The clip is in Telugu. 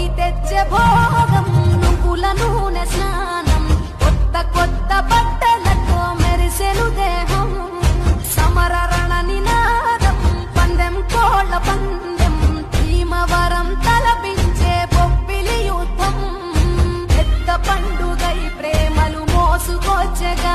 భోగి తెచ్చే భోగం నువ్వుల నూనె స్నానం కొత్త కొత్త బట్టలతో మెరిసెను దేహం సమర రణ నినాదం పందెం కోళ్ళ పందెం భీమవరం తలపించే బొబ్బిలి యుద్ధం. పెద్ద పండుగై ప్రేమలు మోసుకొచ్చగా